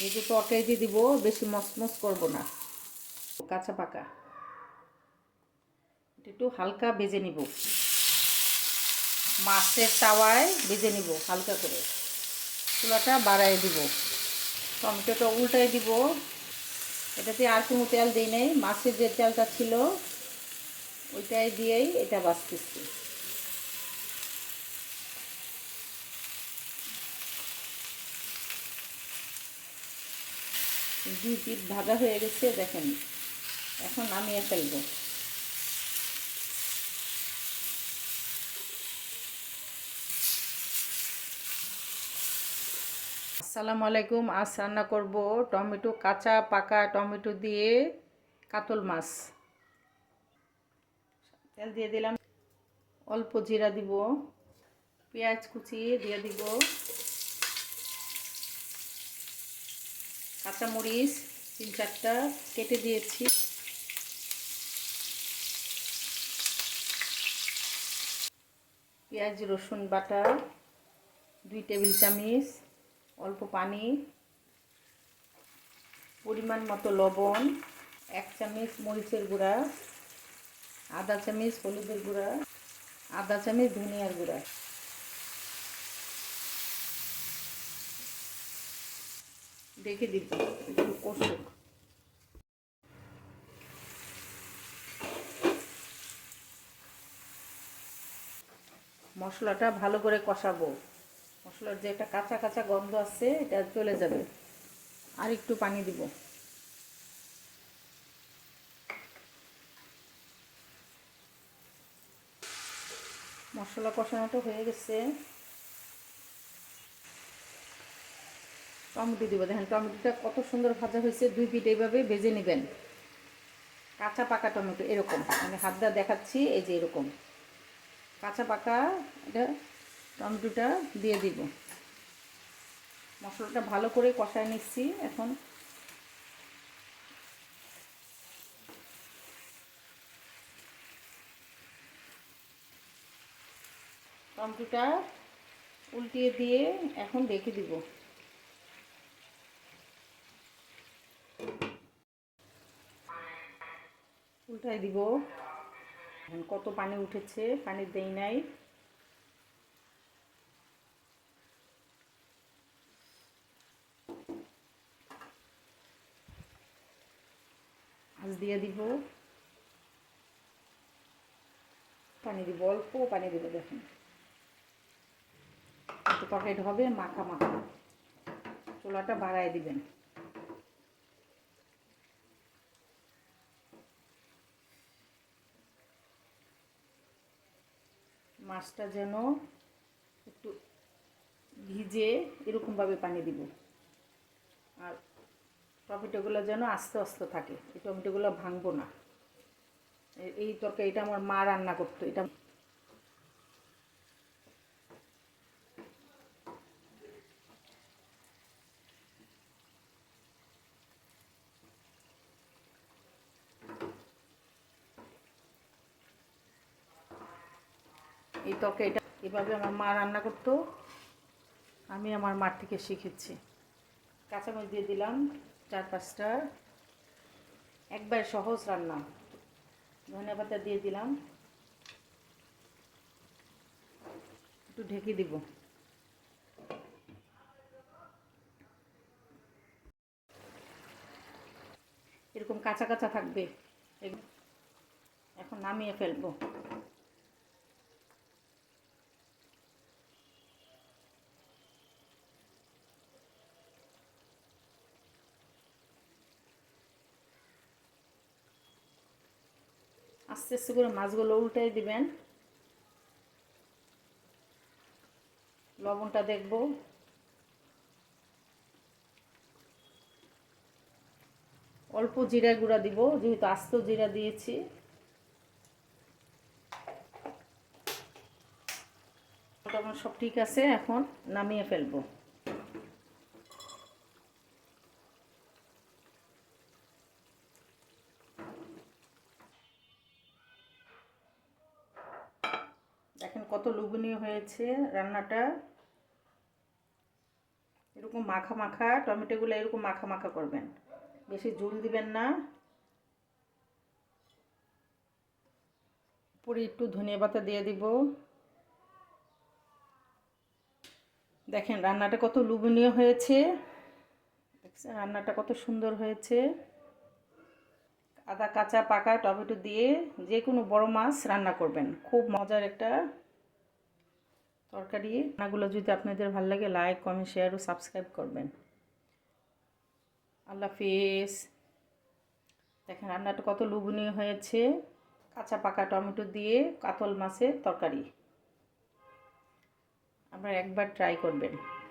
যেহেতু দিয়ে দিব, বেশি মসমস করব না। কাঁচা পাকা। একটু হালকা ভেজে নিব। মাছের তাওয়ায় ভেজে নিব হালকা করে। চুলাটা বাড়াই দিব। টমেটোটা উল্টাই দিব। এটাতে আর কোনো তেল দিই নেই। মাছের যে তেলটা ছিল, ওইটাই দিয়েই এটা বাঁচতেছি। দুই পিঠ ভাজা হয়ে গেছে, দেখেন। এখন নামিয়ে ফেলব। আসসালামু আলাইকুম, আজ রান্না করব টমেটো কাঁচা পাকা টমেটো দিয়ে কাতল মাছ। তেল দিয়ে দিলাম। অল্প জিরা দিব, পেঁয়াজ কুচি দিয়ে দিব। কাঁচামরিচ তিন চারটা কেটে দিয়েছি। পেঁয়াজ, রসুন বাটা, দুই টেবিল চামচ, অল্প পানি, পরিমাণ মতো লবণ, এক চামচ মরিচের গুঁড়া, আধা চামচ হলুদের গুঁড়া, আধা চামচ ধনিয়ার গুঁড়া। দেখে দিব। কষুক। মশলাটা ভালো করে কষাবো। মশলার যে একটা কাঁচা কাঁচা গন্ধ আছে এটা চলে যাবে। আর একটু পানি দিব। মশলা কষানোটা হয়ে গেছে। টমেটো দিব। দেখেন, টমেটোটা কত সুন্দর ভাজা হয়েছে। দুই পিঠ এইভাবে ভেজে নেবেন। কাঁচা পাকা টমেটো, এরকম। আমি হাত দা দেখাচ্ছি, এই যে এরকম। কাঁচা পাকা এটা টমেটোটা দিয়ে দিব। মশলাটা ভালো করে কষায় নিচ্ছি এখন। টমেটোটা উল্টিয়ে দিয়ে এখন রেখে দিব। উল্টাই দিব। এখন কত পানি উঠেছে, পানি দেই নাই। আজ দিয়ে দিব। পানি দিব অল্প, পানি দিব দেখুন। তরকারিটা হবে, মাখা মাখা। চোলাটা বাড়ায় দিবেন। মাছটা যেন একটু ভিজে এরকমভাবে পানি দিব। আর টমেটোগুলো যেন আস্তে আস্তে থাকে। এই টমেটোগুলো ভাঙবো না। এই তরকারিটা আমার মা রান্না করতো। এটা এই তরকারিটা এভাবে আমার মা রান্না করতো। আমি আমার মার থেকে শিখেছি। কাঁচামরিচ দিয়ে দিলাম চার পাঁচটা। একবার সহজ রান্না। ধনিয়া পাতা দিয়ে দিলাম। একটু ঢেকে দিব। এরকম কাঁচা কাঁচা থাকবে। এখন নামিয়ে ফেলব। আস্তে আস্তে করে মাছগুলো উল্টাই দিবেন। লবণটা দেখব। অল্প জিরা গুঁড়া দিব, যেহেতু আস্ত জিরা দিয়েছি। সব ঠিক আছে, এখন নামিয়ে ফেলব দেখেন কত লোভনীয় হয়েছে রান্নাটা। এরকম মাখা মাখা, টমেটোগুলো এরকম মাখা মাখা করবেন। বেশি ঝুল দিবেন না। উপরে একটু ধনিয়া পাতা দিয়ে দিব। দেখেন রান্নাটা কত লুবনীয় হয়েছে। রান্নাটা কত সুন্দর হয়েছে। আদা, কাঁচা, পাকা, টমেটো দিয়ে যে কোনো বড় মাছ রান্না করবেন। খুব মজার একটা তরকারি, রান্নাগুলো যদি আপনাদের ভালো লাগে লাইক কমেন্ট শেয়ার ও সাবস্ক্রাইব করবেন। আল্লাহ হাফিজ। দেখেন রান্নাটা কত লুবনীয় হয়েছে। কাঁচা পাকা টমেটো দিয়ে কাতল মাছের তরকারি। আপনারা একবার ট্রাই করবেন।